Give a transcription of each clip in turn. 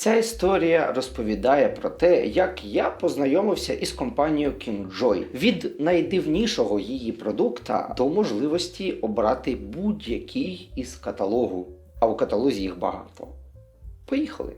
Ця історія розповідає про те, як я познайомився із компанією KingJoy. від найдивнішого її продукта до можливості обрати будь-який із каталогу. А у каталозі їх багато. Поїхали.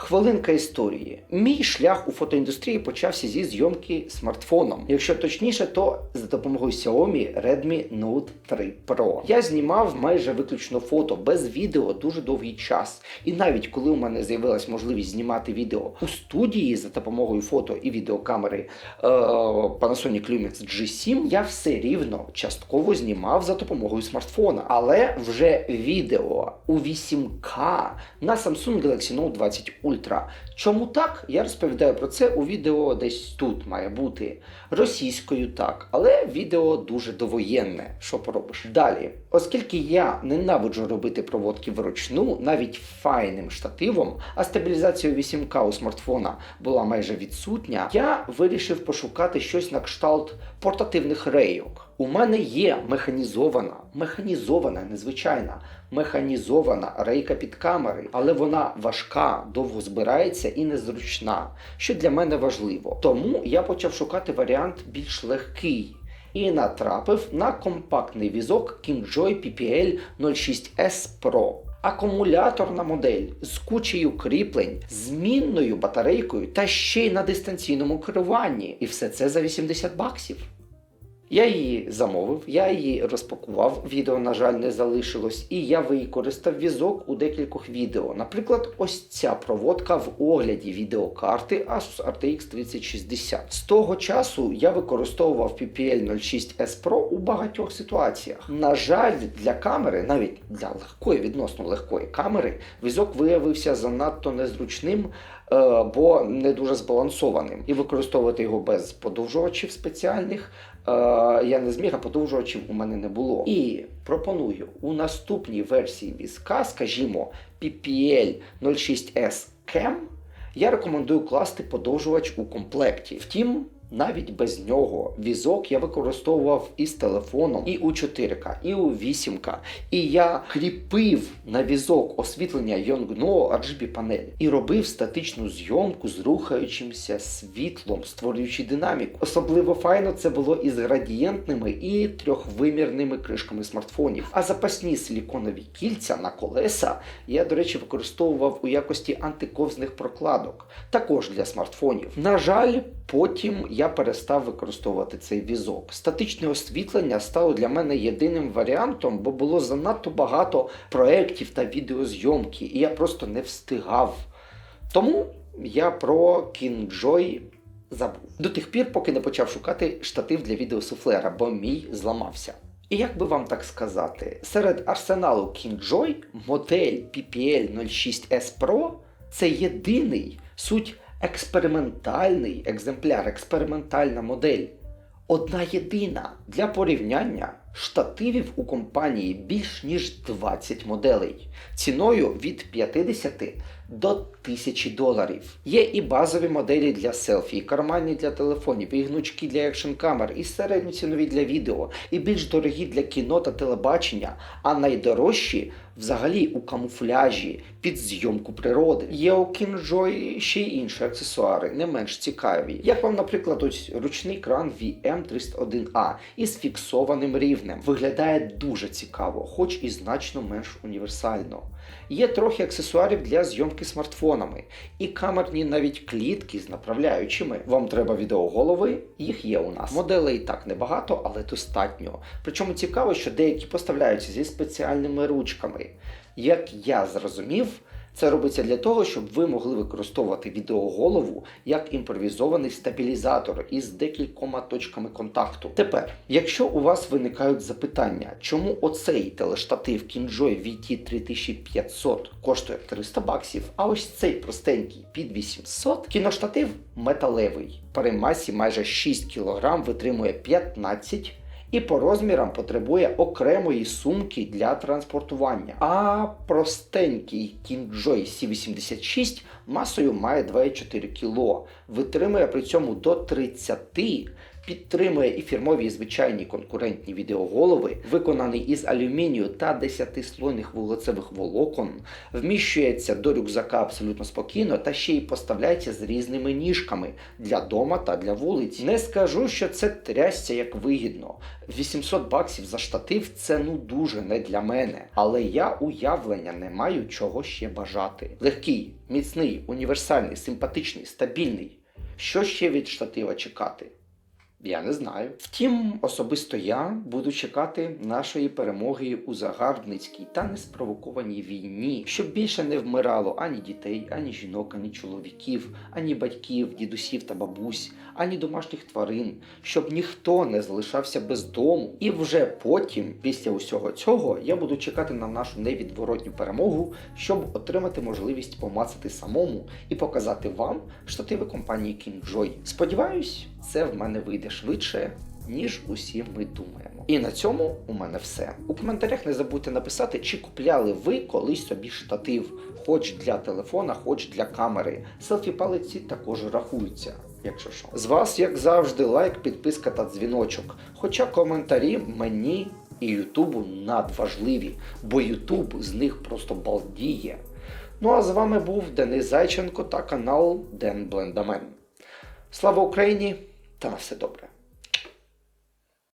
Хвилинка історії. Мій шлях у фотоіндустрії почався зі зйомки смартфоном. Якщо точніше, то за допомогою Xiaomi Redmi Note 3 Pro. Я знімав майже виключно фото без відео дуже довгий час. І навіть коли у мене з'явилась можливість знімати відео у студії за допомогою фото і відеокамери е, Panasonic Lumix G7, я все рівно частково знімав за допомогою смартфона. Але вже відео у 8К на Samsung Galaxy Note 20 Ultra. Чому так? Я розповідаю про це у відео десь тут має бути. Російською так, але відео дуже довоєнне. Що поробиш? Далі, оскільки я ненавиджу робити проводки вручну, навіть файним штативом, а стабілізація 8К у смартфона була майже відсутня, я вирішив пошукати щось на кшталт портативних рейок. У мене є механізована, механізована, незвичайна, механізована рейка під камери, але вона важка, довго збирається і незручна, що для мене важливо. Тому я почав шукати варіант більш легкий. І натрапив на компактний візок KingJoy PPL 06S Pro. Акумуляторна модель з кучею кріплень, змінною батарейкою та ще й на дистанційному керуванні. І все це за 80 баксів. Я її замовив, я її розпакував, відео, на жаль, не залишилось, і я використав візок у декількох відео. Наприклад, ось ця проводка в огляді відеокарти Asus RTX 3060. З того часу я використовував PPL 06S Pro у багатьох ситуаціях. На жаль, для камери, навіть для легкої, відносно легкої камери, візок виявився занадто незручним. Е, Бо не дуже збалансованим, і використовувати його без подовжувачів спеціальних е, я не зміг, а подовжувачів у мене не було. І пропоную у наступній версії візка, скажімо, PPL 06S Cam, я рекомендую класти подовжувач у комплекті. Втім, навіть без нього візок я використовував і з телефоном, і у 4К, і у 8К. І я кріпив на візок освітлення Yongnuo RGB панель і робив статичну зйомку з рухаючимся світлом, створюючи динаміку. Особливо файно це було із градієнтними і трьохвимірними кришками смартфонів. А запасні силіконові кільця на колеса я, до речі, використовував у якості антиковзних прокладок, також для смартфонів. На жаль, потім я перестав використовувати цей візок. Статичне освітлення стало для мене єдиним варіантом, бо було занадто багато проєктів та відеозйомки, і я просто не встигав. Тому я про KingJoy забув. До тих пір, поки не почав шукати штатив для відеосуфлера, бо мій зламався. І як би вам так сказати, серед арсеналу KingJoy модель PPL 06S Pro це єдиний суть експериментальний екземпляр, експериментальна модель. Одна єдина для порівняння штативів у компанії більш ніж 20 моделей ціною від 50 до 1000 доларів. Є і базові моделі для селфі, і карманні для телефонів, і гнучки для екшн камер, і середньоцінові для відео, і більш дорогі для кіно та телебачення, а найдорожчі взагалі у камуфляжі під зйомку природи. Є у KingJoy ще й інші аксесуари, не менш цікаві. Як вам, наприклад, ось ручний кран VM301A із фіксованим рівнем. Виглядає дуже цікаво, хоч і значно менш універсально. Є трохи аксесуарів для зйомки смартфонами, і камерні навіть клітки з направляючими. Вам треба відеоголови, їх є у нас. Моделей і так небагато, але достатньо. Причому цікаво, що деякі поставляються зі спеціальними ручками. Як я зрозумів, це робиться для того, щоб ви могли використовувати відеоголову як імпровізований стабілізатор із декількома точками контакту. Тепер, якщо у вас виникають запитання, чому оцей телештатив KingJoy VT3500 коштує 300 баксів, а ось цей простенький під 800, кіноштатив металевий, при масі майже 6 кг витримує 15 і по розмірам потребує окремої сумки для транспортування. А простенький KingJoy C86 масою має 2,4 кг, витримує при цьому до 30 Підтримує і фірмові і звичайні конкурентні відеоголови, виконаний із алюмінію та 10 слойних вуглецевих волокон, вміщується до рюкзака абсолютно спокійно та ще й поставляється з різними ніжками для дома та для вулиць. Не скажу, що це трясся як вигідно. 800 баксів за штатив це ну дуже не для мене. Але я уявлення не маю чого ще бажати. Легкий, міцний, універсальний, симпатичний, стабільний. Що ще від штатива чекати? Я не знаю. Втім, особисто я буду чекати нашої перемоги у загарбницькій та неспровокованій війні, щоб більше не вмирало ані дітей, ані жінок, ані чоловіків, ані батьків, дідусів та бабусь, ані домашніх тварин, щоб ніхто не залишався без дому. І вже потім, після усього цього, я буду чекати на нашу невідворотню перемогу, щоб отримати можливість помацати самому і показати вам штативи компанії KingJoy. Сподіваюсь, це в мене вийде швидше. Ніж усі ми думаємо. І на цьому у мене все. У коментарях не забудьте написати, чи купляли ви колись собі штатив, хоч для телефона, хоч для камери. Селфі палиці також рахуються, якщо що. З вас, як завжди, лайк, підписка та дзвіночок. Хоча коментарі мені і Ютубу надважливі, бо Ютуб з них просто балдіє. Ну а з вами був Денис Зайченко та канал Ден Блендамен. Слава Україні та на все добре!